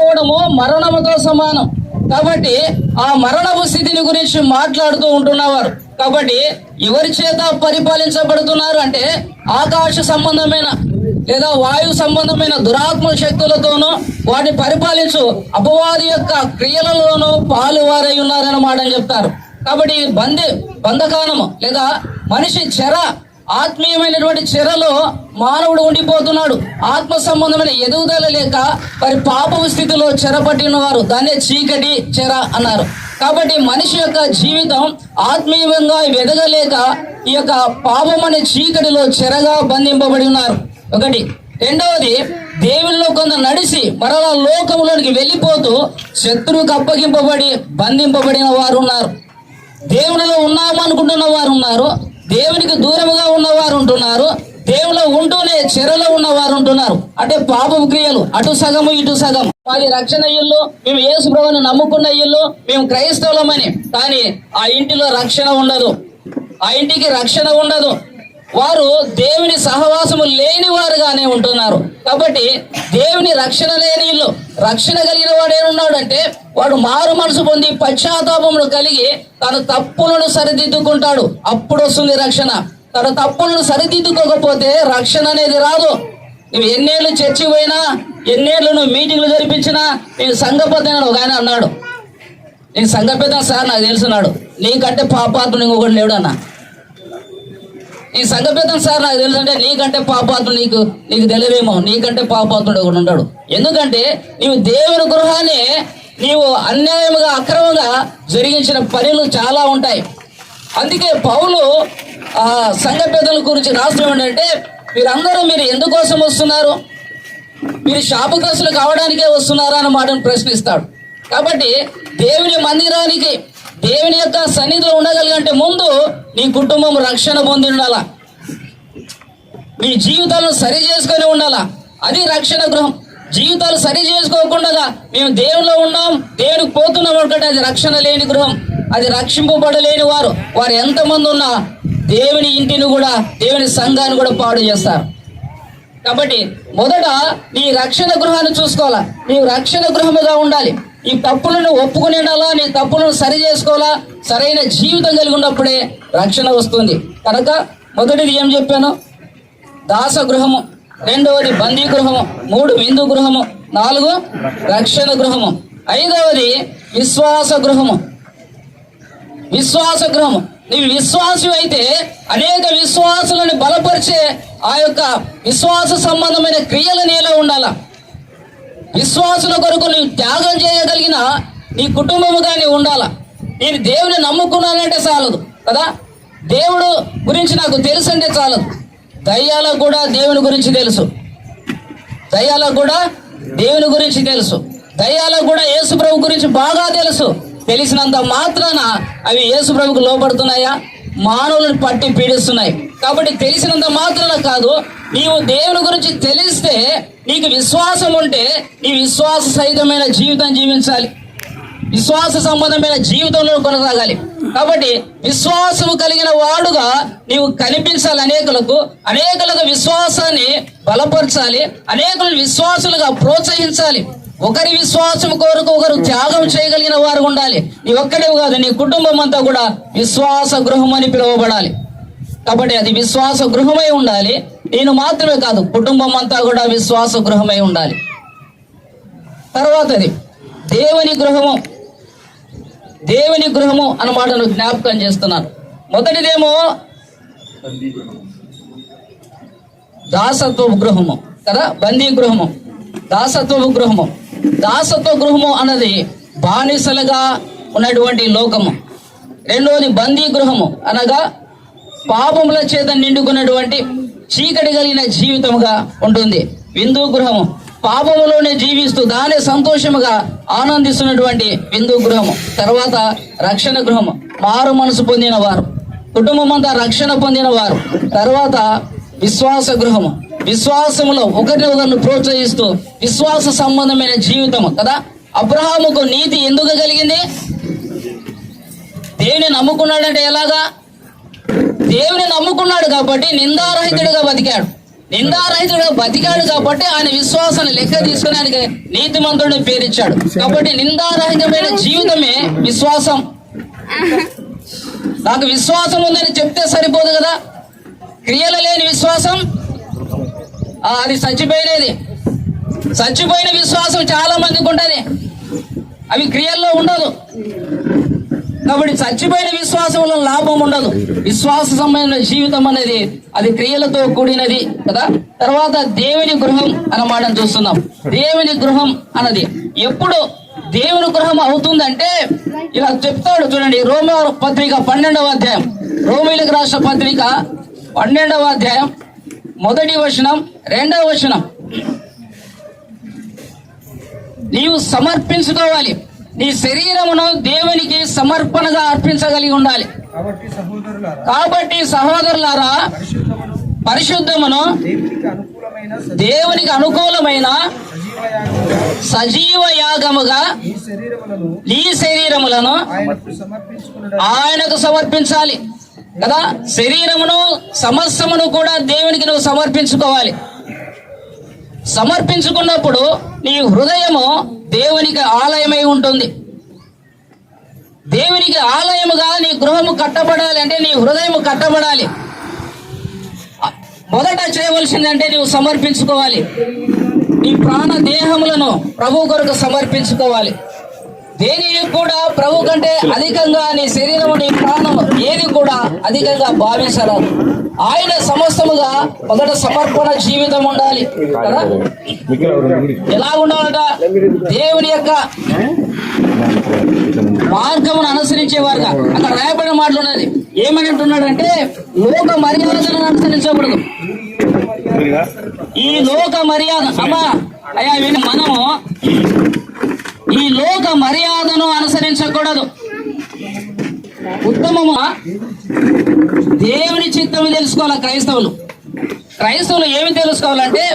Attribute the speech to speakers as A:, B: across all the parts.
A: పోవడము మరణముతో సమానం. కాబట్టి ఆ మరణపు స్థితిని గురించి మాట్లాడుతూ ఉంటున్నవారు. కాబట్టి ఎవరి చేత పరిపాలించబడుతున్నారు అంటే ఆకాశ సంబంధమైన లేదా వాయు సంబంధమైన దురాత్మ శక్తులతోనూ వాటిని పరిపాలించు అపవాది యొక్క క్రియలలోనూ పాలువారై ఉన్నారని మాట చెప్తారు. కాబట్టి బంది బంధకానము లేదా మనిషి చెర ఆత్మీయమైనటువంటి చెరలో మానవుడు ఉండిపోతున్నాడు. ఆత్మ సంబంధమైన ఎదుగుదల లేక మరి పాపపు స్థితిలో చెరపట్టిన వారు దాన్నే చీకటి చెర అన్నారు. కాబట్టి మనిషి యొక్క జీవితం ఆత్మీయంగా ఎదగలేక ఈ యొక్క పాపం అనే చీకటిలో చెరగా బంధింపబడి ఉన్నారు. ఒకటి. రెండవది దేవునిలో కొంత నడిచి మరలా లోకంలోనికి వెళ్ళిపోతూ శత్రువుకు అప్పగింపబడి బంధింపబడిన వారు ఉన్నారు. దేవునిలో ఉన్నామనుకుంటున్న వారు ఉన్నారు. దేవునికి దూరముగా ఉంటున్నారు దేవులో ఉంటూనే చెరలో ఉన్నవారు ఉంటున్నారు. అంటే పాపం క్రియలు. అటు సగము ఇటు సగం మాది రక్షణ ఇల్లు మేము యేసు ప్రభుని నమ్ముకున్న ఇల్లు మేము క్రైస్తవులమని. కానీ ఆ ఇంటిలో రక్షణ ఉండదు. ఆ ఇంటికి రక్షణ ఉండదు. వారు దేవుని సహవాసము లేని వారుగానే ఉంటున్నారు. కాబట్టి దేవుని రక్షణ లేని ఇల్లు. రక్షణ కలిగిన వాడు ఏమున్నాడంటే వాడు మారు మనసు పొంది పశ్చాత్తాపమును కలిగి తన తప్పులను సరిదిద్దుకుంటాడు. అప్పుడు వస్తుంది రక్షణ. తన తప్పులను సరిదిద్దుకోకపోతే రక్షణ అనేది రాదు. నువ్వు ఎన్నేళ్ళు చర్చి పోయినా ఎన్నేళ్ళు నువ్వు మీటింగ్లు జరిపించినా నేను సంఘపతి ఒక ఆయన అన్నాడు. నేను సంఘపేత సార్ నాకు తెలుసున్నాడు నీకంటే పాపాత్ముడు ఇంకొకటి లేడు అన్న ఈ సంఘపేతం సార్ నాకు తెలుసు అంటే నీకంటే పాపాత్ముడు నీకు నీకు తెలివేమో. నీకంటే పాపాత్ముడు ఒకడు ఉంటాడు. ఎందుకంటే నీవు దేవుని గృహాన్ని నీవు అన్యాయముగా అక్రమంగా జరిగించిన పనులు చాలా ఉంటాయి. అందుకే పౌలు ఆ సంఘ పెద్దల గురించి రాష్ట్రం ఏంటంటే మీరందరూ మీరు ఎందుకోసం వస్తున్నారు? మీరు శాపగ్రస్తులు కావడానికే వస్తున్నారా అన్న మాటను ప్రశ్నిస్తాడు. కాబట్టి దేవుని మందిరానికి దేవుని యొక్క సన్నిధిలో ఉండగలిగంటే ముందు నీ కుటుంబం రక్షణ పొంది ఉండాలా. మీ జీవితాలను సరి చేసుకొని ఉండాలా. అది రక్షణ గృహం. జీవితాలు సరి చేసుకోకుండా మేము దేవునిలో ఉన్నాం దేవునికి పోతున్నాం అనుకుంటే అది రక్షణ లేని గృహం. అది రక్షింపబడలేని వారు. వారు ఎంతమంది ఉన్నా దేవుని ఇంటిని కూడా దేవుని సంఘాన్ని కూడా పాడు చేస్తారు. కాబట్టి మొదట నీ రక్షణ గృహాన్ని చూసుకోవాలా? నీవు రక్షణ గృహముగా ఉండాలి. ఈ తప్పులను ఒప్పుకుని ఉండాలా? నీ తప్పులను సరి చేసుకోవాలా? సరైన జీవితం కలిగి ఉన్నప్పుడే రక్షణ వస్తుంది. కనుక మొదటిది ఏం చెప్పాను? దాస గృహము రెండవది బందీ గృహము మూడు విందు గృహము నాలుగు రక్షణ గృహము. ఐదవది విశ్వాస గృహము. విశ్వాస గృహము. నీవు విశ్వాసం అయితే అనేక విశ్వాసులను బలపరిచే ఆ యొక్క విశ్వాస సంబంధమైన క్రియలు నీలో ఉండాల. విశ్వాసుల కొరకు నీవు త్యాగం చేయగలిగిన నీ కుటుంబము కానీ ఉండాల. నేను దేవుని నమ్ముకున్నానంటే చాలదు కదా? దేవుడు గురించి నాకు తెలుసు అంటే చాలదు. దయ్యాలకు కూడా దేవుని గురించి తెలుసు. దయ్యాలకు కూడా దేవుని గురించి తెలుసు. దయ్యాలకు కూడా యేసు ప్రభు గురించి బాగా తెలుసు. తెలిసినంత మాత్రాన అవి యేసు ప్రభుకు లోపడుతున్నాయా మానవులను పట్టి పీడిస్తున్నాయి. కాబట్టి తెలిసినంత మాత్రాన కాదు నీవు దేవుని గురించి తెలిస్తే నీకు విశ్వాసం ఉంటే నీ విశ్వాస సహితమైన జీవితం జీవించాలి. విశ్వాస సంబంధమైన జీవితంలో కొనసాగాలి. కాబట్టి విశ్వాసము కలిగిన వాడుగా నీవు కనిపించాలి అనేకులకు అనేకులకు విశ్వాసాన్ని బలపరచాలి అనేకులను విశ్వాసులుగా ప్రోత్సహించాలి. ఒకరి విశ్వాసం కొరకు ఒకరు త్యాగం చేయగలిగిన వారు ఉండాలి. నీ ఒక్కడే కాదు నీ కుటుంబం అంతా కూడా విశ్వాస గృహం అని పిలువబడాలి. కాబట్టి అది విశ్వాస గృహమై ఉండాలి. నేను మాత్రమే కాదు కుటుంబం అంతా కూడా విశ్వాస గృహమై ఉండాలి. తర్వాతది దేవుని గృహము. దేవుని గృహము అన్నమాటను జ్ఞాపకం చేస్తున్నాను. మొదటిదేమో దాసత్వ గృహము కదా బందీ గృహము. దాసత్వ గృహము. దాసత్వ గృహము అన్నది బానిసలుగా ఉన్నటువంటి లోకము. రెండవది బందీ గృహము అనగా పాపముల చేత నిండుకున్నటువంటి చీకటి కలిగిన జీవితముగా ఉంటుంది. విందు గృహము. పాపములోనే జీవిస్తూ దానే సంతోషముగా ఆనందిస్తున్నటువంటి విందు గృహము. తర్వాత రక్షణ గృహము. మారు మనసు పొందిన వారు కుటుంబం అంతా రక్షణ పొందిన వారు తర్వాత విశ్వాస గృహము. విశ్వాసములో ఒకరిని ఒకరిని ప్రోత్సహిస్తూ విశ్వాస సంబంధమైన జీవితము కదా? అబ్రహాముకు నీతి ఎందుకు కలిగింది? దేవుని నమ్ముకున్నాడంటే ఎలాగా? దేవుని నమ్ముకున్నాడు కాబట్టి నిందారహితుడిగా బతికాడు. నిందారహితుడిగా బతికాడు కాబట్టి ఆయన విశ్వాసాన్ని లెక్క తీసుకుని ఆయనకి నీతిమంతుడిని పేరిచ్చాడు. కాబట్టి నిందారహితమైన జీవితమే విశ్వాసం. నాకు విశ్వాసం ఉందని చెప్తే సరిపోదు కదా? క్రియలు లేని విశ్వాసం? అది చచ్చిపోయినది. చచ్చిపోయిన విశ్వాసం చాలా మందికి ఉంటుంది. అవి క్రియల్లో ఉండదు. కాబట్టి చచ్చిపోయిన విశ్వాసంలో లాభం ఉండదు. విశ్వాస సంబంధమైన జీవితం అనేది అది క్రియలతో కూడినది కదా? తర్వాత దేవుని గృహం అన్న మాటను చూస్తున్నాం. దేవుని గృహం అన్నది. ఎప్పుడు దేవుని గృహం అవుతుందంటే ఇలా చెప్తాడు చూడండి. రోమ పత్రిక పన్నెండవ అధ్యాయం. రోమిలకు రాష్ట్ర పత్రిక పన్నెండవ అధ్యాయం. మొదటి వచనం రెండవ వచనం. నీవు సమర్పించుకోవాలి. నీ శరీరమును దేవునికి సమర్పణగా అర్పించగలిగి ఉండాలి.
B: కాబట్టి సహోదరులారా పరిశుద్ధమును దేవునికి అనుకూలమైన సజీవ యాగముగా
A: నీ శరీరములను
B: ఆయనకు
A: సమర్పించాలి. కదా? శరీరమును సమస్తమును కూడా దేవునికి నువ్వు సమర్పించుకోవాలి. సమర్పించుకున్నప్పుడు నీ హృదయము దేవునికి ఆలయమై ఉంటుంది. దేవునికి ఆలయముగా నీ గృహము కట్టబడాలి అంటే నీ హృదయము కట్టబడాలి. మొదట చేయవలసిందంటే నువ్వు సమర్పించుకోవాలి. నీ ప్రాణ దేహములను ప్రభు కొరకు సమర్పించుకోవాలి. దేనిని కూడా ప్రభు కంటే అధికంగా నీ శరీరము నీ ప్రాణం ఏది కూడా అధికంగా భావించరాదు. ఆయన సమస్తముగా మొదట సమర్పణ జీవితం ఉండాలి కదా? ఎలా ఉండాలంట? దేవుని యొక్క మార్గమును అనుసరించేవారుగా. అక్కడ రాయబడిన మాటలు ఉన్నది ఏమని అంటున్నాడంటే లోక మర్యాదలను అనుసరించకూడదు. ఈ లోక మర్యాద అమ్మా అయ్యా మనము ఈ లోక మర్యాదను అనుసరించకూడదు. ఉత్తమమా? దేవుని చిత్తము తెలుసుకోవాలి క్రైస్తవులు? క్రైస్తవులు ఏమి తెలుసుకోవాలంటే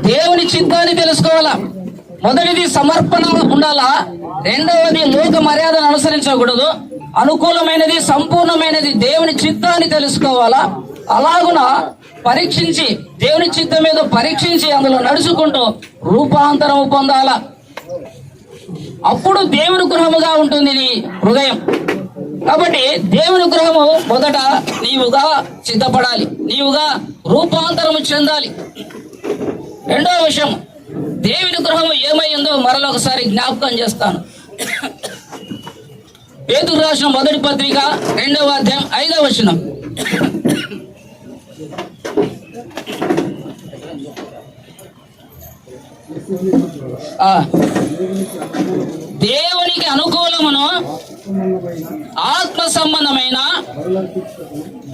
A: దేవుని చిత్తాన్ని తెలుసుకోవాలా? మొదటిది సమర్పణ ఉండాలా? రెండవది లోక మర్యాదను అనుసరించకూడదు. అనుకూలమైనది సంపూర్ణమైనది దేవుని చిత్తాన్ని తెలుసుకోవాలా? అలాగున? పరీక్షించి దేవుని చిత్తం మీద పరీక్షించి అందులో నడుచుకుంటూ రూపాంతరం పొందాలా? అప్పుడు దేవుని గృహముగా ఉంటుంది నీ హృదయం. కాబట్టి దేవుని గృహము మొదట నీవుగా సిద్ధపడాలి. నీవుగా రూపాంతరము చెందాలి. రెండవ విషయం దేవుని గృహము ఏమైందో మరొకసారి జ్ఞాపకం చేస్తాను. పేతురు రాసిన మొదటి పత్రిక రెండవ అధ్యాయం ఐదవ వచనం. దేవునికి అనుకూలమును ఆత్మ సంబంధమైన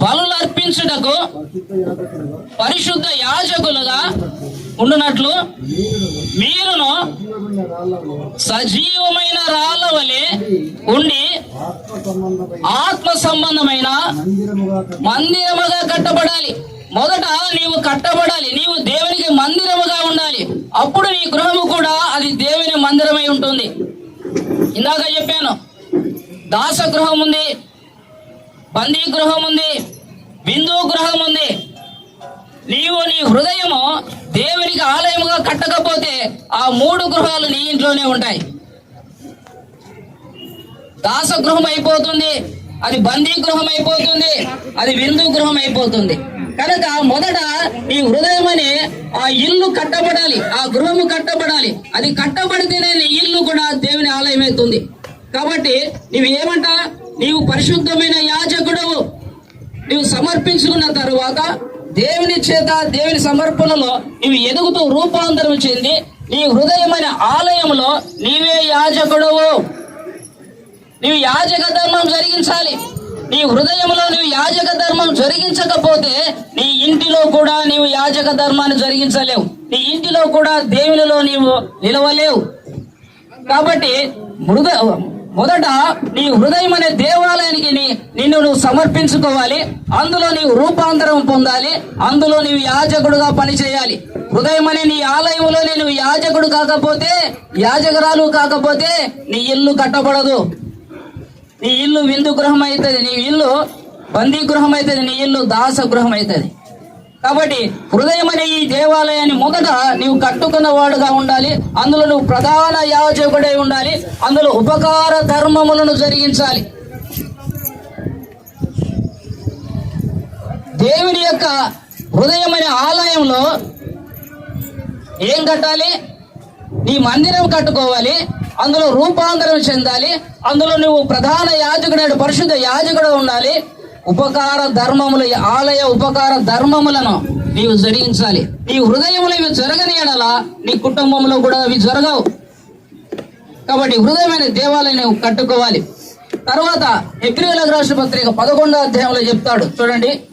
A: బలులర్పించుటకు పరిశుద్ధ యాజకులుగా ఉండునట్లు మీరును సజీవమైన రాళ్ళ వలె ఉండి ఆత్మ సంబంధమైన మందిరముగా కట్టబడాలి. మొదట నీవు కట్టబడాలి. నీవు దేవునికి మందిరముగా ఉండాలి. అప్పుడు నీ గృహము కూడా అది దేవుని మందిరమై ఉంటుంది. ఇందాక చెప్పాను దాస గృహం ఉంది బందీ గృహం ఉంది బిందు గృహం ఉంది. నీవు నీ హృదయము దేవునికి ఆలయముగా కట్టకపోతే ఆ మూడు గృహాలు నీ ఇంట్లోనే ఉంటాయి. దాస గృహం అయిపోతుంది. అది బందీ గృహం అయిపోతుంది అది విందు గృహం అయిపోతుంది కనుక మొదట ఈ హృదయం అనే ఆ ఇల్లు కట్టబడాలి ఆ గృహము కట్టబడాలి. అది కట్టబడితేనే నీ ఇల్లు కూడా దేవుని ఆలయం అవుతుంది. కాబట్టి నువ్వు ఏమంట? నీవు పరిశుద్ధమైన యాజకుడవు. నీవు సమర్పించుకున్న తరువాత దేవుని చేత దేవుని సమర్పణలో నీవు ఎదుగుతూ రూపాంతరం చెంది నీ హృదయమైన ఆలయంలో నీవే యాజకుడవు. నీవు యాజక ధర్మం జరిగించాలి. నీ హృదయంలో నీవు యాజక ధర్మం జరిగించకపోతే నీ ఇంటిలో కూడా నీవు యాజక ధర్మాన్ని జరిగించలేవు. నీ ఇంటిలో కూడా దేవునిలో నీవు నిలవలేవు. కాబట్టి మృద మొదట నీ హృదయం అనే దేవాలయానికి నిన్ను నువ్వు సమర్పించుకోవాలి. అందులో నీవు రూపాంతరం పొందాలి. అందులో నీవు యాజకుడుగా పనిచేయాలి. హృదయం అనే నీ ఆలయంలో నువ్వు యాజకుడు కాకపోతే యాజకురాలు కాకపోతే నీ ఇల్లు కట్టబడదు. నీ ఇల్లు విందు గృహం అవుతుంది నీ ఇల్లు బందీ గృహం అవుతుంది నీ ఇల్లు దాస గృహం అవుతుంది కాబట్టి హృదయం అనే ఈ దేవాలయాన్ని మొదట నీవు కట్టుకున్న వాడుగా ఉండాలి అందులో నువ్వు ప్రధాన యాజకుడై ఉండాలి అందులో ఉపకార ధర్మములను జరిగించాలి. దేవుని యొక్క హృదయం అనే ఆలయంలో ఏం కట్టాలి? నీ మందిరం కట్టుకోవాలి అందులో రూపాంతరం చెందాలి. అందులో నువ్వు ప్రధాన యాజకుడు పరిశుద్ధ యాజకుడు ఉండాలి. ఉపకార ధర్మములు ఆలయ ఉపకార ధర్మములను నీవు జరిగించాలి. నీ హృదయంలో ఇవి జరగని ఎడలా నీ కుటుంబంలో కూడా అవి జరగవు. కాబట్టి హృదయమైన దేవాలయం నువ్వు కట్టుకోవాలి. తర్వాత ఎబ్రిల రాష్ట్ర పత్రిక పదకొండో అధ్యాయంలో చెప్తాడు. చూడండి.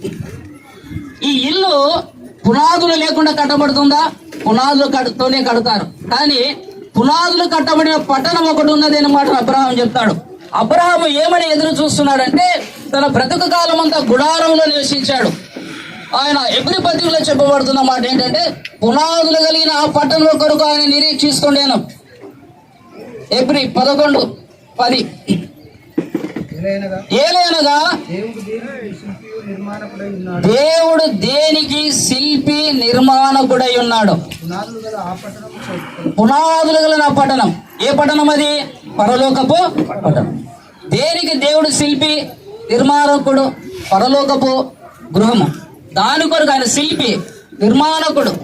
A: ఈ ఇల్లు పునాదులు లేకుండా కట్టబడుతుందా? పునాదులు కడుతూనే కడతారు. కానీ పునాదులు కట్టబడిన పట్టణం ఒకటి ఉన్నది మాట అబ్రహాం చెప్తాడు. అబ్రహాము ఏమని ఎదురు చూస్తున్నాడంటే తన బ్రతుకు కాలం అంతా గుడారంలో నివసించాడు. ఆయన ఎబ్రి పత్రికలో చెప్పబడుతున్న మాట ఏంటంటే పునాదులు కలిగిన ఆ పట్టణం కొరకు ఆయన నిరీక్షిస్తుండేను. ఎబ్రి పదకొండు పది.
B: ఏలైనగా దేవుడు దేనికి
A: శిల్పి నిర్మాణకుడై ఉన్నాడు?
B: పునాదులు గల పట్టణం.
A: ఏ పట్టణం అది? పరలోకపు పట్టణం. దేనికి దేవుడు శిల్పి నిర్మాణకుడు? పరలోకపు గృహము. దాని కొరకు ఆయన శిల్పి నిర్మాణకుడు.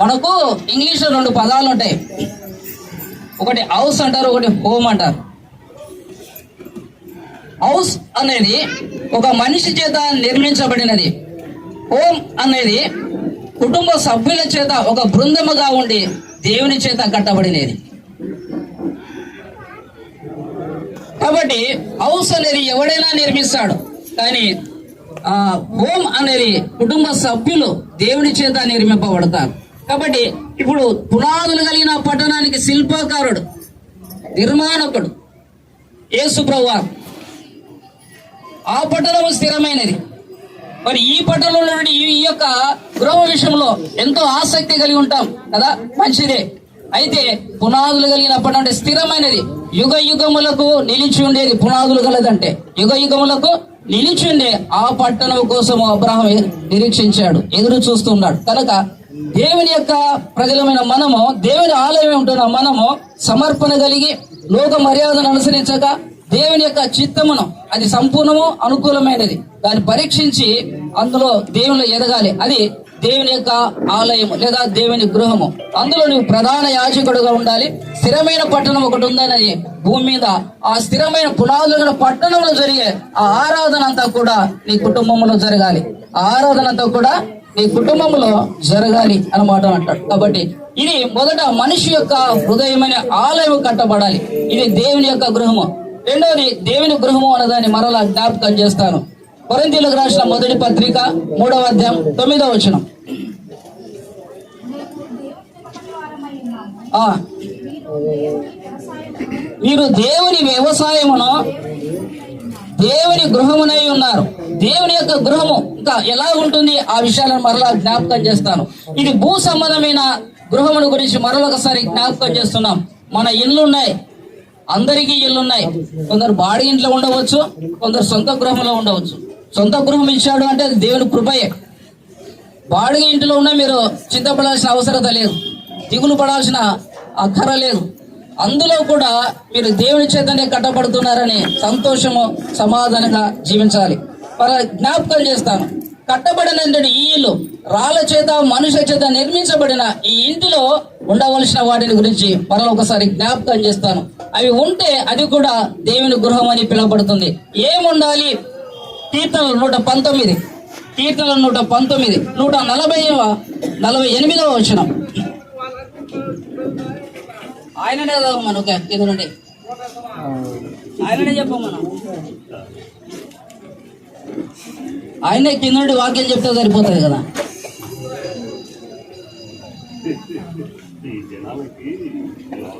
A: మనకు ఇంగ్లీష్లో రెండు పదాలు ఉంటాయి. ఒకటి హౌస్ అంటారు ఒకటి హోమ్ అంటారు. హౌస్ అనేది ఒక మనిషి చేత నిర్మించబడినది. హోమ్ అనేది కుటుంబ సభ్యుల చేత ఒక బృందముగా ఉండి దేవుని చేత కట్టబడినది. కాబట్టి హౌస్ అనేది ఎవడైనా నిర్మిస్తాడు. కానీ ఆ హోమ్ అనేది కుటుంబ సభ్యులు దేవుని చేత నిర్మింపబడతారు. కాబట్టి ఇప్పుడు పునాదులు కలిగిన పట్టణానికి శిల్పకారుడు నిర్మాణకుడు యేసు ప్రభువారు ఆ పట్టణము స్థిరమైనది. మరి ఈ పట్టణంలో నుండి ఈ యొక్క గృహ విషయంలో ఎంతో ఆసక్తి కలిగి ఉంటాం కదా? మంచిదే. అయితే పునాదులు కలిగినప్పటి నుండి స్థిరమైనది. యుగ యుగములకు నిలిచి ఉండేది పునాదులు కలదంటే. యుగ యుగములకు నిలిచి ఉండే ఆ పట్టణం కోసం అబ్రహం నిరీక్షించాడు ఎదురు చూస్తున్నాడు. కనుక దేవుని యొక్క ప్రజలమైన మనము దేవుని ఆలయం ఉంటున్న మనము సమర్పణ కలిగి లోక మర్యాదను అనుసరించక దేవుని యొక్క చిత్తమును అది సంపూర్ణము అనుకూలమైనది. దాన్ని పరీక్షించి అందులో దేవుని ఎదగాలి. అది దేవుని యొక్క ఆలయము లేదా దేవుని గృహము. అందులో నువ్వు ప్రధాన యాజకుడుగా ఉండాలి. స్థిరమైన పట్టణం ఒకటి ఉందన్నది భూమి మీద. ఆ స్థిరమైన పునాదులు పట్టణంలో జరిగే ఆ ఆరాధన అంతా కూడా నీ కుటుంబంలో జరగాలి. ఆ ఆరాధన అంతా కూడా నీ కుటుంబంలో జరగాలి అన్నమాట అంటాడు. కాబట్టి ఇది మొదట మనిషి యొక్క హృదయమైన ఆలయం కట్టబడాలి. ఇది దేవుని యొక్క గృహము. రెండవది దేవుని గృహము అన్నదాన్ని మరలా జ్ఞాపకం చేస్తాను. కొరంతీలకు రాసిన మొదటి పత్రిక మూడవ అధ్యాయం తొమ్మిదవ వచనం. మీరు దేవుని వ్యవసాయమును దేవుని గృహమునై ఉన్నారు. దేవుని యొక్క గృహము ఇంకా ఎలా ఉంటుంది? ఆ విషయాలను మరలా జ్ఞాపకం చేస్తాను. ఇది భూ సంబంధమైన గృహమును గురించి మరొకసారి జ్ఞాపకం చేస్తున్నాం. మన ఇల్లున్నాయి. అందరికీ ఇల్లున్నాయి. కొందరు బాడి ఇంట్లో ఉండవచ్చు కొందరు సొంత గృహంలో ఉండవచ్చు. సొంత గృహం ఇచ్చాడు అంటే అది దేవుని కృపయే. బాడిగ ఇంటిలో ఉన్న మీరు చింతపడాల్సిన అవసరత లేదు. దిగులు పడాల్సిన అక్కర లేదు. అందులో కూడా మీరు దేవుని చేతనే కట్టబడుతున్నారని సంతోషము సమాధానంగా జీవించాలి. మరి జ్ఞాపకం చేస్తాను. కట్టబడినందుడు ఈ ఇల్లు రాళ్ళ చేత మనుషుల చేత నిర్మించబడిన ఈ ఇంటిలో ఉండవలసిన వాటిని గురించి మరలా ఒకసారి జ్ఞాపకం చేస్తాను. అవి ఉంటే అది కూడా దేవుని గృహం అని పిలువబడుతుంది. ఏముండాలి? కీర్తన నూట పంతొమ్మిది. కీర్తన నూట పంతొమ్మిది. నూట నలభై నలభై ఎనిమిదవ వచనం. ఆయననే చదవమను ఓకే నుండి ఆయననే ఆయనే కింద నుండి వాక్యం చెప్తే సరిపోతుంది కదా.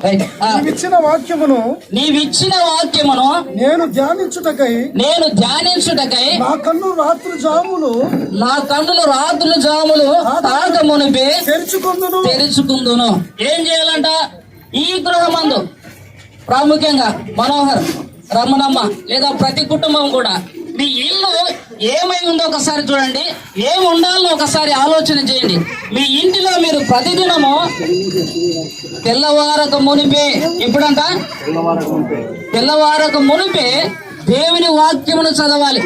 C: నీవిచ్చిన వాక్యమును
A: నీవిచ్చిన వాక్యమును
C: నేను ధ్యానించుటకై
A: నేను ధ్యానించుటకై
C: నా కన్ను రాత్రి జాములు
A: నా కన్నులు రాత్రులు జాములు తాక మునిపే
C: తెరుచుకుందును.
A: తెరుచుకుందును. ఏం చేయాలంట? ఈ గృహమందు. ప్రాముఖ్యంగా మనోహర్ రమణమ్మ లేదా ప్రతి కుటుంబం కూడా మీ ఇల్లు ఏమై ఉందో ఒకసారి చూడండి. ఏమి ఉండాలో ఒకసారి ఆలోచన చేయండి. మీ ఇంటిలో మీరు ప్రతిదినము తెల్లవారక మునిపే ఎప్పుడంట? తెల్లవారక మునిపే దేవుని వాక్యమును చదవాలి.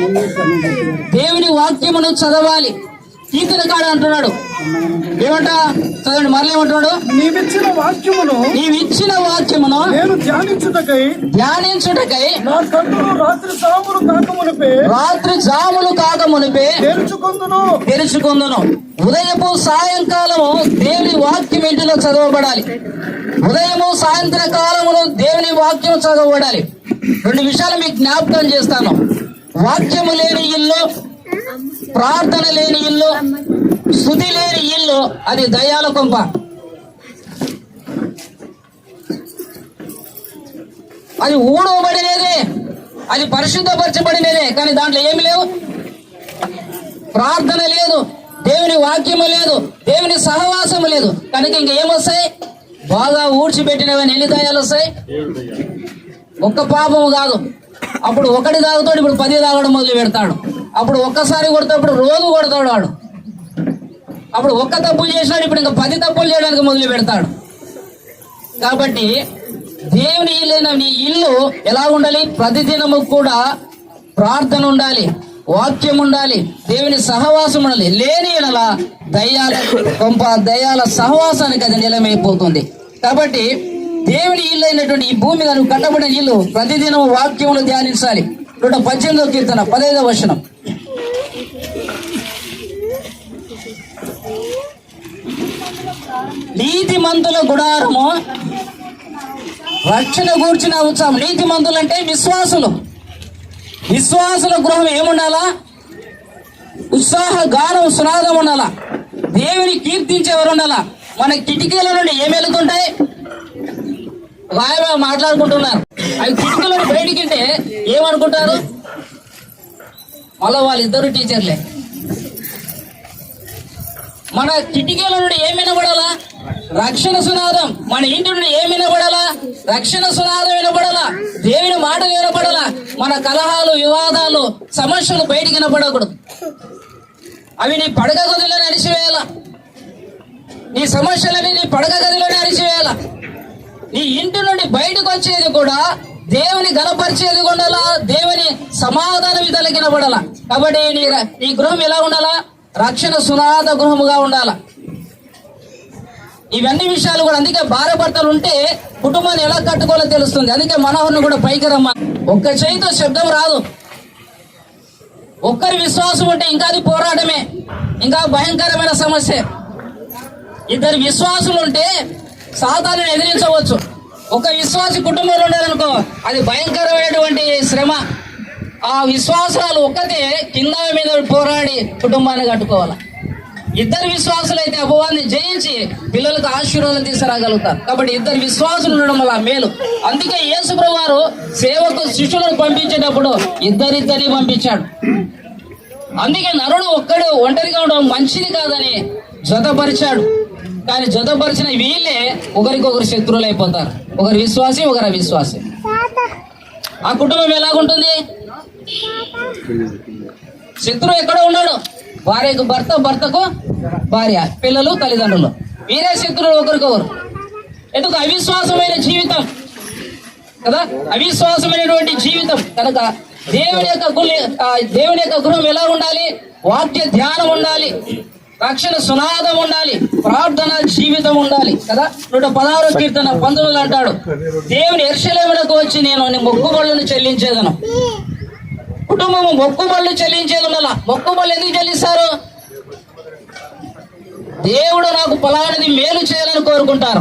A: దేవుని వాక్యమును చదవాలి. కీర్తన కాడ అంటున్నాడు. ఏమంట? చదవండి మరలా ఏమంటున్నాడు?
C: నీవిచ్చిన వాక్యమును
A: నీవిచ్చిన వాక్యమును
C: నేను ధ్యానించుటకై
A: ధ్యానించుటకై
C: నా కన్నులు రాత్రి సాములు కాకమునిపే
A: రాత్రి జాములు కాక మునిపే
C: తెరుచుకుందును.
A: తెరుచుకుందును. ఉదయపు సాయంకాలము దేవుని వాక్యం ఇంటిలో చదవబడాలి. ఉదయము సాయంత్ర కాలములో దేవుని వాక్యం చదవబడాలి. రెండు విషయాలు మీకు జ్ఞాపకం చేస్తాను. వాక్యము లేని ఇల్లు ప్రార్థన లేని ఇల్లు స్థుతి లేని ఇల్లు అది దయాల కొంప. అది ఊడవబడినదే అది పరిశుద్ధపరచబడినదే కానీ దాంట్లో ఏమి లేవు? ప్రార్థన లేదు దేవుని వాక్యము లేదు దేవుని సహవాసము లేదు. కనుక ఇంకేమొస్తాయి బాగా ఊడ్చిపెట్టినవని ఎన్ని దయాలు వస్తాయి? ఒక్క పాపము కాదు. అప్పుడు ఒకటి తాగుతాడు ఇప్పుడు పది తాగడం మొదలు పెడతాడు అప్పుడు ఒక్కసారి కొడతాడు రోజు కొడతాడు వాడు. అప్పుడు ఒక్క తప్పు చేసినాడు ఇప్పుడు ఇంకా పది తప్పులు చేయడానికి మొదలు పెడతాడు. కాబట్టి దేవుని ఇల్లైన నీ ఇల్లు ఎలా ఉండాలి? ప్రతిదినము కూడా ప్రార్థన ఉండాలి వాక్యం ఉండాలి దేవుని సహవాసం ఉండాలి. లేని ఎడల దయ్యాల కొంప దయ్యాల సహవాసానికి అది నిలమైపోతుంది. కాబట్టి దేవుని ఇల్లు అయినటువంటి ఈ భూమి మీద కట్టబడిన ఇల్లు ప్రతిదినం వాక్యములు ధ్యానించాలి. నూట పద్దెనిమిదో కీర్తన పదహైదవ వచనం. నీతి మంతుల గుడారము రక్షణ గూర్చిన ఉత్సాహం నీతి మంతులు అంటే విశ్వాసులు. విశ్వాసుల గృహం ఏముండాలా? ఉత్సాహ గానం సునాదం ఉండాలా? దేవుని కీర్తించేవారు ఉండాలా? మన కిటికీల నుండి ఏం వెళుతుంటాయి? వాయిలో మాట్లాడుకుంటున్నారు. అవి కిటికీల బయటికి బయటికి ఏమనుకుంటారు? మళ్ళా వాళ్ళిద్దరు టీచర్లే. మన కిటికీల నుండి ఏమి వినబడాలా? రక్షణ సునాదం. మన ఇంటి నుండి ఏమి వినబడాలా? రక్షణ సునాదం వినబడాలా? దేవుని మాటలు వినబడాలా? మన కలహాలు వివాదాలు సమస్యలు బయటికి వినపడకూడదు అవి నీ పడక గదిలోనే అరిచివేయాల నీ సమస్యలని నీ పడక గదిలోనే అరిచివేయాల నీ ఇంటి నుండి బయటకు వచ్చేది కూడా దేవుని గనపరిచేది ఉండాలా? దేవుని సమాధానం తలకిన వినబడాలా కాబట్టి నీ నీ గృహం ఎలా ఉండాలా? రక్షణ సునాద గృహముగా ఉండాలా? ఇవన్నీ విషయాలు కూడా అందుకే భార్య భర్తలు ఉంటే కుటుంబాన్ని ఎలా కట్టుకోవాలో తెలుస్తుంది. అందుకే మనోహర్ని కూడా పైకి రమ్మ. ఒక్క చేయితో శబ్దం రాదు. ఒక్కరి విశ్వాసం ఉంటే ఇంకా అది పోరాటమే. ఇంకా భయంకరమైన సమస్య. ఇద్దరు విశ్వాసులు ఉంటే సాధారణ ఎదిరించవచ్చు. ఒక విశ్వాసి కుటుంబంలో ఉండాలనుకో అది భయంకరమైనటువంటి శ్రమ. ఆ విశ్వాసాలు ఒక్కతే కింద మీద పోరాడి కుటుంబాన్ని కట్టుకోవాలి. ఇద్దరు విశ్వాసులు అయితే అపవాన్ని జయించి పిల్లలకు ఆశీర్వాదం తీసుకురాగలుగుతారు. కాబట్టి ఇద్దరు విశ్వాసులు ఉండడం వల్ల మేలు. అందుకే యేసుప్రభు వారు సేవకు శిష్యులను పంపించేటప్పుడు ఇద్దరిద్దరిని పంపించాడు. అందుకే నరుడు ఒక్కడు ఒంటరిగా ఉండడం మంచిది కాదని జతపరిచాడు. కానీ జతపరిచిన వీళ్ళే ఒకరికొకరు శత్రువులు అయిపోతారు. ఒకరు విశ్వాసి ఒకరు అవిశ్వాసి. ఆ కుటుంబం ఎలాగుంటుంది? శత్రువు ఎక్కడ ఉన్నాడు. భార్యకు భర్త భర్తకు భార్య పిల్లలు తల్లిదండ్రులు. వీరే శత్రువులు ఒకరికొకరు. ఎందుకు? అవిశ్వాసమైన జీవితం. కదా? అవిశ్వాసమైనటువంటి జీవితం. కనుక దేవుని యొక్క దేవుని యొక్క గృహం ఎలా ఉండాలి? వాక్య ధ్యానం ఉండాలి. రక్షణ సునాదం ఉండాలి ప్రార్థన జీవితం ఉండాలి కదా? నూట పదహారు కీర్తన పంతొమ్మిది అంటాడు. దేవుని ఎర్షలేములకు వచ్చి నేను నీ చెల్లించేదను. కుటుంబము మొక్కుబళ్ళు చెల్లించేది ఉండాల మొక్కుబళ్ళు ఎందుకు చెల్లిస్తారు? దేవుడు నాకు ఫలానిది మేలు చేయాలని కోరుకుంటారు.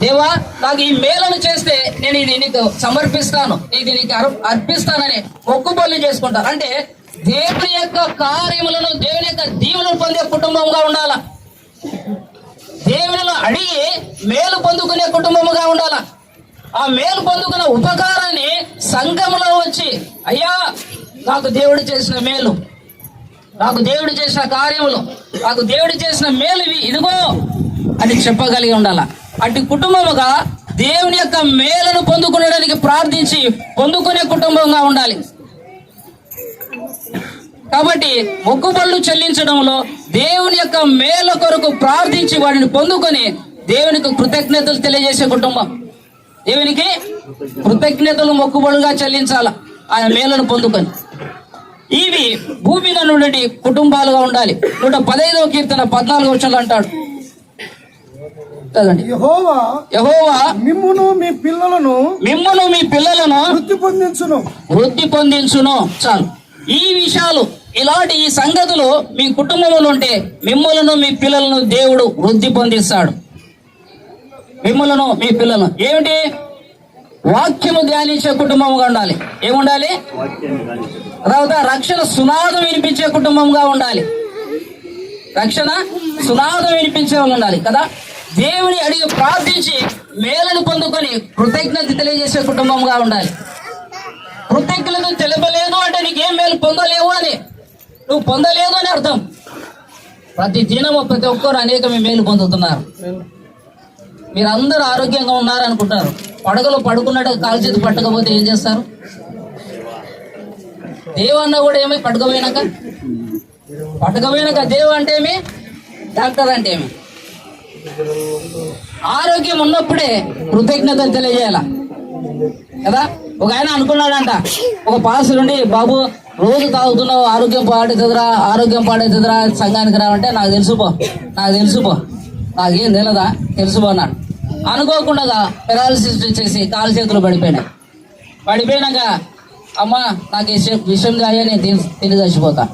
A: దేవా నాకు ఈ మేలను చేస్తే నేను ఇది నీకు సమర్పిస్తాను. ఇది నీకు అర్- అర్పిస్తానని మొక్కుబళ్ళు చేసుకుంటారు. అంటే దేవుని యొక్క కార్యములను దేవుని యొక్క దీవులను పొందే కుటుంబంగా ఉండాల? దేవునిలో అడిగి మేలు పొందుకునే కుటుంబముగా ఉండాల? ఆ మేలు పొందుకున్న ఉపకారాన్ని సంఘములో వచ్చి అయ్యా నాకు దేవుడు చేసిన మేలు నాకు దేవుడు చేసిన కార్యములు నాకు దేవుడు చేసిన మేలు ఇవి ఇదిగో అని చెప్పగలిగి ఉండాల? అటు కుటుంబముగా దేవుని యొక్క మేలను పొందుకునేడానికి ప్రార్థించి పొందుకునే కుటుంబంగా ఉండాలి. కాబట్టి మొక్కుబళ్ళు చెల్లించడంలో దేవుని యొక్క మేల కొరకు ప్రార్థించి వాడిని పొందుకొని దేవునికి కృతజ్ఞతలు తెలియజేసే కుటుంబం. దేవునికి కృతజ్ఞతలు మొక్కుబడుగా చెల్లించాల? ఆయన మేలను పొందుకొని. ఇవి భూమి నుండి కుటుంబాలుగా ఉండాలి. నూట పదైదవ కీర్తన పద్నాలుగు వచ్చలు అంటాడు. చదవండి.
C: యహోవా
A: యహోవా
C: మిమ్మును మీ పిల్లలను
A: మిమ్మల్ని మీ పిల్లలను
C: వృత్తి పొందించును.
A: వృద్ధి పొందించును. చాలు. ఈ విషయాలు ఇలాంటి ఈ సంగతులు మీ కుటుంబంలో ఉంటే మిమ్మలను మీ పిల్లలను దేవుడు వృద్ధి పొందిస్తాడు. మిమ్మలను మీ పిల్లలను. ఏమిటి? వాక్యము ధ్యానించే కుటుంబంగా ఉండాలి. ఏముండాలి? తర్వాత రక్షణ సునాదం వినిపించే కుటుంబంగా ఉండాలి. రక్షణ సునాదం వినిపించే ఉండాలి కదా? దేవుని అడిగి ప్రార్థించి మేలను పొందుకొని కృతజ్ఞత తెలియజేసే కుటుంబంగా ఉండాలి. కృతజ్ఞత తెలపలేదు అంటే నీకేం మేలు? పొందలేవు అని. నువ్వు పొందలేదు అని అర్థం. ప్రతి దినము ప్రతి ఒక్కరు అనేకమే మేలు పొందుతున్నారు. మీరు అందరూ ఆరోగ్యంగా ఉన్నారు అనుకుంటారు పడగలు పడుకున్నట్టు కాలు చేతి పట్టకపోతే ఏం చేస్తారు? దేవన్న కూడా ఏమి? పట్టుకపోయినాక పట్టుకపోయినాక దేవు అంటే ఏమి? డాక్టర్ అంటే ఏమి? ఆరోగ్యం ఉన్నప్పుడే కృతజ్ఞతలు తెలియజేయాల? కదా? ఒక ఆయన అనుకున్నాడంట ఒక పాసులు ఉండి బాబు రోజు తాగుతున్నావు ఆరోగ్యం పాడవుతుందిరా ఆరోగ్యం పాడవుతుందిరా సంఘానికి రావంటే నాకు తెలుసుపో నాకు తెలుసుపో నాకేం తెలియదా తెలుసుపో అన్నాడు. అనుకోకుండా పెరాలసిస్ వచ్చేసి కాలు చేతులు పడిపోయినాయి. పడిపోయినాక అమ్మ నాకు ఈ విషయం- విషం కాయ నేను తిని తిని చచ్చిపోతా.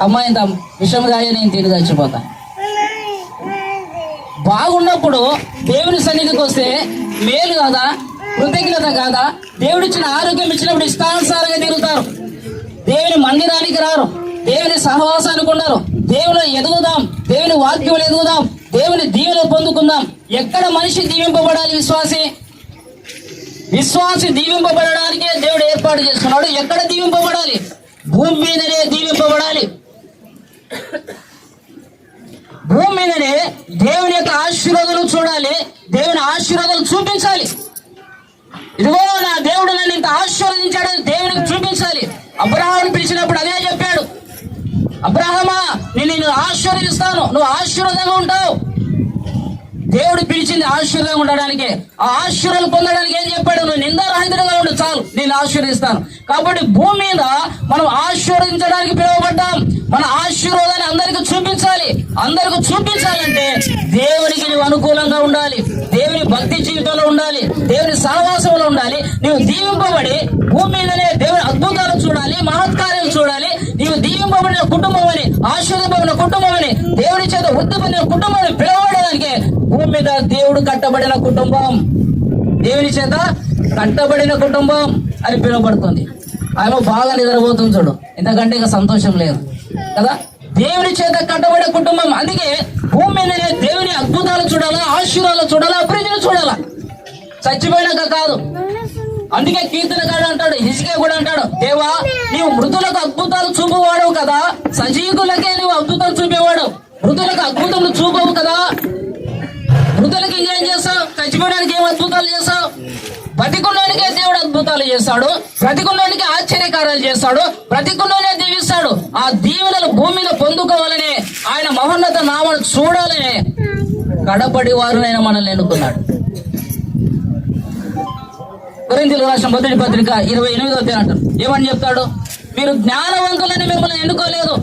A: అమ్మ ఇంత విషం కాయ నేను తిని చచ్చిపోతా. బాగున్నప్పుడు దేవుని సన్నిధికి వస్తే మేలు కదా కృతజ్ఞత కాదా? దేవుడిచ్చిన ఆరోగ్యం ఇచ్చినప్పుడు ఇష్టానుసారంగా తిరుగుతారు. దేవుని మందిరానికి రారు. దేవుని సహవాసానికి ఉండరు. దేవుని ఎదుగుదాం. దేవుని వాక్యములు ఎదుగుదాం. దేవుని దీవెన పొందుకుందాం. ఎక్కడ మనిషి దీవింపబడాలి విశ్వాసి? విశ్వాసి దీవింపబడడానికే దేవుడు ఏర్పాటు చేసుకున్నాడు. ఎక్కడ దీవింపబడాలి? భూమి మీదనే దీవింపబడాలి. భూమి మీదనే దేవుని యొక్క ఆశీర్వాదాలు చూడాలి. దేవుని ఆశీర్వాదాలు చూపించాలి. ఇదిగో నా దేవుడు నన్ను ఇంత ఆశీర్వదించాడని దేవునికి చూపించాలి. అబ్రహాం పిలిచినప్పుడు అదే చెప్పాడు. అబ్రహమా నేను నిన్ను ఆశీర్వదిస్తాను. నువ్వు ఆశీర్వాదంగా ఉంటావు. దేవుడు పిలిచింది ఆశ్చర్యంగా ఉండడానికి. ఆ ఆశ్చర్యాలు పొందడానికి ఏం చెప్పాడు? నువ్వు నిందారహితంగా ఉండు చాలు. నేను ఆశీర్వదిస్తాను. కాబట్టి భూమి మీద మనం ఆశీర్వదించడానికి పిలువబడ్డాం. మన ఆశీర్వాదాన్ని అందరికి చూపించాలి. అందరికి చూపించాలంటే దేవునికి నువ్వు అనుకూలంగా ఉండాలి. దేవుని భక్తి జీవితంలో ఉండాలి. దేవుని సహవాసంలో ఉండాలి. నువ్వు దీవింపబడి భూమి మీదనే దేవుని అద్భుతాలు చూడాలి మహత్కార్యం చూడాలి. నీవు దీవింపబడిన కుటుంబం అని ఆశీర్వదింపబడిన కుటుంబం అని దేవుడి చేత వృద్ధి పొందిన కుటుంబం అని పిలవడానికి భూమి మీద దేవుడు కట్టబడిన కుటుంబం. దేవుని చేత కట్టబడిన కుటుంబం అని పిలువబడుతుంది. ఆమె బాగా నిద్రపోతుంది చూడు. ఎందుకంటే ఇక సంతోషం లేదు. కదా? దేవుని చేత కట్టబడే కుటుంబం. అందుకే భూమి మీద దేవుని అద్భుతాలు చూడాలా ఆశీర్వాదాలు చూడాలా అభివృద్ధిని చూడాలా. చచ్చిపోయినాక కాదు. అందుకే కీర్తనగాడు అంటాడు హిజికే కూడా అంటాడు దేవా నీవు మృతులకు అద్భుతాలు చూపువాడు కదా సజీవులకే నువ్వు అద్భుతాలు చూపేవాడు. మృతులకు అద్భుతములు చూపవు కదా. మృతులకు ఇంకేం చేస్తావు? చచ్చిపోవడానికి ఏం అద్భుతాలు చేస్తావు? బ్రతికున్నోనికే దేవుడు అద్భుతాలు చేస్తాడు. బ్రతికున్నోనికి ఆశ్చర్యకార్యాలు చేస్తాడు. బ్రతికున్నోనే దీవిస్తాడు. ఆ దీవెనలు భూమిలో పొందుకోవాలని ఆయన మహోన్నత నామను చూడాలని కడపడి వారునైనా మనల్ని ఎన్నుకున్నాడు. కొరింథీయులకు రాసిన మొదటి పత్రిక ఇరవై ఎనిమిదో తేనంటారు ఏమని చెప్తాడు? మీరు జ్ఞానవంతులని మిమ్మల్ని ఎన్నుకోలేదు.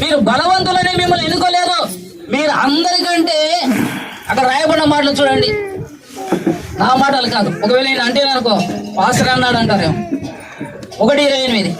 A: మీరు బలవంతులని మిమ్మల్ని ఎన్నుకోలేదు. మీరు అందరికంటే అక్కడ రాయబడిన మాటలు చూడండి. నా మాటలు కాదు. ఒకవేళ నేను అంటే అనుకో పాస్టర్ అన్నాడు అంటారేమో. ఒకటి ఇరవై ఎనిమిది.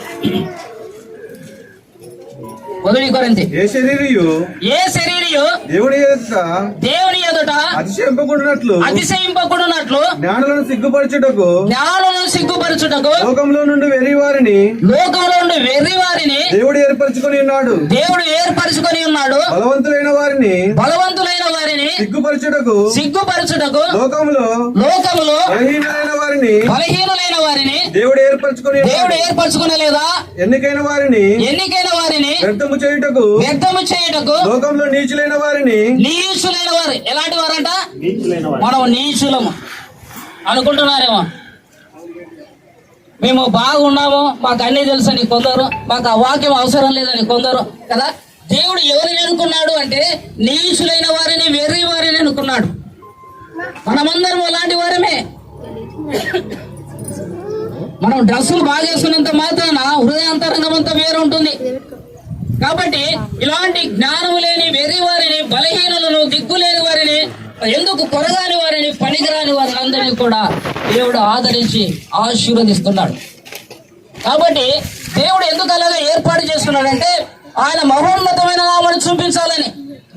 A: మొదటి కొరింతి.
D: ఏ శరీరయు?
A: ఏ శరీరియు?
D: దేవుడి ఎదుట
A: దేవుని ఎదుట
D: అతిశయింపకున్నట్లు
A: అతిశయింపకుడున్నట్లు
D: జ్ఞానులను సిగ్గుపరచుటకు
A: జ్ఞానులను సిగ్గుపరచుటకు
D: లోకంలో నుండి వెర్రి వారిని
A: లోకంలో ఉండే వెర్రి వారిని
D: దేవుడు ఏర్పరచుకొని ఉన్నాడు.
A: దేవుడు ఏర్పరచుకొని ఉన్నాడు.
D: బలవంతులైన వారిని
A: బలవంతులైన వారిని
D: సిగ్గుపరచుటకు
A: సిగ్గుపరచుటకు
D: లోకంలో
A: లోకములో
D: బలహీనులైన వారిని
A: బలహీనులైన వారిని
D: దేవుడు ఏర్పరచుకొని
A: దేవుడు
D: ఉన్నాడు
A: ఏర్పరచుకునలేదా
D: ఎన్నికైన వారిని
A: ఎన్నికైన వారిని
D: వ్యర్థము చేయుటకు
A: వ్యర్థము చేయుటకు
D: లోకంలో నీచులైన వారిని
A: నీచులైన వారు. ఎలాంటి వారంట? మనం నీచులము. అనుకుంటున్నారేమో? మేము బాగున్నాము మాకు అన్ని తెలుసని కొందరు మాకు ఆ వాక్యం అవసరం లేదని కొందరు కదా? దేవుడు ఎవరిని అనుకున్నాడు అంటే నీచులైన వారిని వెర్రి వారిని అనుకున్నాడు. మనమందరం అలాంటి వారమే. మనం డ్రెస్సులు బాగా చేసుకున్నంత మాత్రాన హృదయాంతరంగం అంతా వేరు ఉంటుంది. కాబట్టి ఇలాంటి జ్ఞానం లేని వెర్రి వారిని బలహీనులను దిగ్గులేని వారిని ఎందుకు కొరగాని వారిని పనికిరాని వారిని అందరినీ కూడా దేవుడు ఆదరించి ఆశీర్వదిస్తున్నాడు. కాబట్టి దేవుడు ఎందుకు అలాగా ఏర్పాటు చేస్తున్నాడంటే ఆయన మహోన్నతమైన నామని చూపించాలని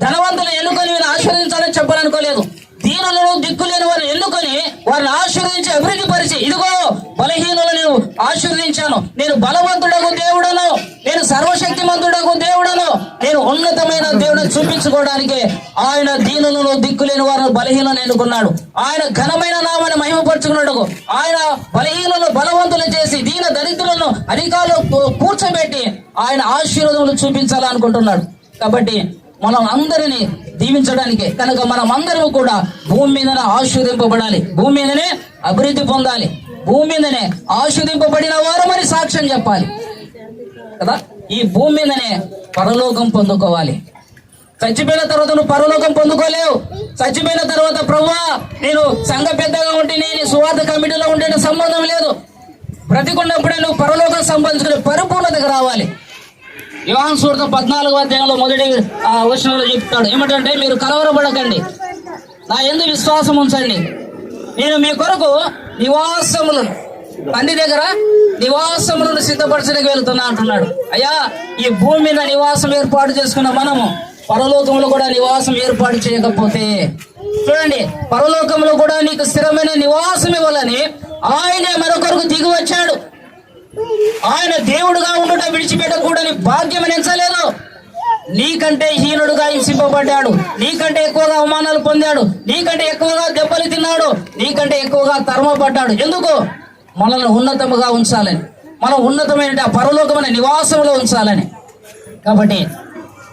A: ధనవంతులు ఎన్నుకొని ఆశీర్వదించాలని చెప్పాలనుకోలేదు. దీనులను దిక్కులేని వారిని ఎన్నుకొని వారిని ఆశీర్వదించి అభివృద్ధి పరిచి ఇదిగో బలహీనులను నేను ఆశీర్వదించాను. నేను బలవంతుడకు దేవుడను నేను సర్వశక్తిమంతుడకు దేవుడను నేను ఉన్నతమైన దేవుడిని చూపించుకోవడానికి ఆయన దీనులను దిక్కులేని వారిని బలహీనను ఎన్నుకున్నాడు. ఆయన ఘనమైన నామాన్ని మహిమపరుచుకున్నాడు ఆయన బలహీనలను బలవంతులు చేసి దీన దరిద్రులను అధికారులు కూర్చోబెట్టి ఆయన ఆశీర్వదములు చూపించాలనుకుంటున్నాడు. కాబట్టి మనం అందరినీ దీవించడానికి కనుక మనం అందరం కూడా భూమి మీదనే ఆశీర్దింపబడాలి. భూమి మీదనే అభివృద్ధి పొందాలి. భూమి మీదనే ఆశీర్దింపబడిన వారు మరి సాక్ష్యం చెప్పాలి. కదా? ఈ భూమి మీదనే పరలోకం పొందుకోవాలి. చచ్చిపోయిన తర్వాత నువ్వు పరలోకం పొందుకోలేవు. చచ్చిపోయిన తర్వాత ప్రభా నేను సంఘ పెద్దగా ఉంటే నేను సువార్త కమిటీలో ఉంటే సంబంధం లేదు. బ్రతికున్నప్పుడే నువ్వు పరలోకం సంపాదించుకునే పరిపూర్ణతకు రావాలి. యువన్ సూర్త పద్నాలుగు అధ్యాయంలో మొదటి ఆ, వచనంలో చెప్తాడు. ఏమిటంటే మీరు కలవరపడకండి. నా ఎందు విశ్వాసం ఉంచండి. నేను మీ కొరకు నివాసములను తండ్రి దగ్గర నివాసములను సిద్ధపరచడానికి వెళ్తున్నా అంటున్నాడు. అయ్యా ఈ భూమి మీద నివాసం ఏర్పాటు చేసుకున్న మనము పరలోకంలో కూడా నివాసం ఏర్పాటు చేయకపోతే చూడండి పరలోకంలో కూడా నీకు స్థిరమైన నివాసం ఇవ్వాలని ఆయనే మరొకరికి దిగి వచ్చాడు. ఆయన దేవుడుగా ఉండుట విడిచిపెట్టకూడని భాగ్యం ఎంచలేదు. నీకంటే హీనుడుగా హింసింపబడ్డాడు. నీకంటే ఎక్కువగా అవమానాలు పొందాడు. నీకంటే ఎక్కువగా దెబ్బలు తిన్నాడు. నీకంటే ఎక్కువగా తరమపడ్డాడు ఎందుకు? మనల్ని ఉన్నతముగా ఉంచాలని. మనం ఉన్నతమైన పరలోకమైన నివాసంలో ఉంచాలని. కాబట్టి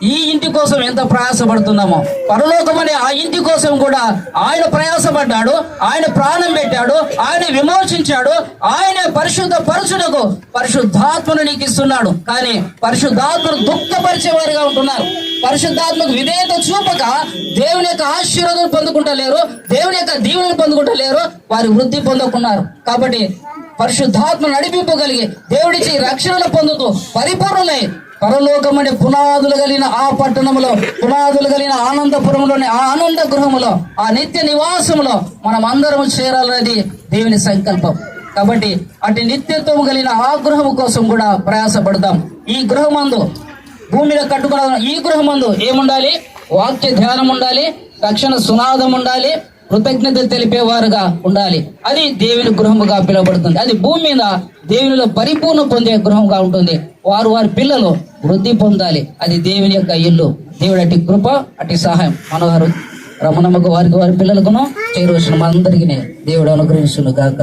A: ఈ ఇంటి కోసం ఎంత ప్రయాసపడుతున్నామో. పరలోకమనే ఆ ఇంటి కోసం కూడా ఆయన ప్రయాసపడ్డాడు ఆయన ప్రాణం పెట్టాడు ఆయన విమోచించాడు ఆయన పరిశుద్ధ పరుషులకు పరిశుద్ధాత్మను నీకు ఇస్తున్నాడు. కానీ పరిశుద్ధాత్మను దుఃఖపరిచేవారిగా ఉంటున్నారు. పరిశుద్ధాత్మకు విధేయత చూపక దేవుని యొక్క ఆశీర్వాదం పొందుకుంటలేరు దేవుని యొక్క దీవెనలు పొందుకుంటలేరు వారి వృద్ధి పొందుకున్నారు. కాబట్టి పరిశుద్ధాత్మ నడిపింపగలిగి దేవుడిచ్చి రక్షణను పొందుతూ పరిపూర్ణులై పరలోకం అనే పునాదులు కలిగిన ఆ పట్టణంలో పునాదులు కలిగిన ఆనందపురంలోని ఆ ఆనంద గృహములో ఆ నిత్య నివాసములో మనం అందరం చేరాలనేది దేవుని సంకల్పం. కాబట్టి అటు నిత్యత్వం కలిగిన ఆ గృహము కోసం కూడా ప్రయాసపడదాం ఈ గృహమందు భూమిలో కట్టుకున్న ఈ గృహమందు ఏముండాలి? వాక్య ధ్యానం ఉండాలి రక్షణ సునాదం ఉండాలి కృతజ్ఞతలు తెలిపేవారుగా ఉండాలి. అది దేవుని గృహముగా పిలువబడుతుంది. అది భూమి మీద దేవునిలో పరిపూర్ణ పొందే గృహంగా ఉంటుంది. వారు వారి పిల్లలు వృద్ధి పొందాలి. అది దేవుని యొక్క ఇల్లు. దేవుడు అటు కృప అటు సహాయం. మనవారు రమణమ్మకు వారికి వారి పిల్లలకును చేరువచ్చిన మనందరికీ దేవుడు అనుగ్రహించును కాక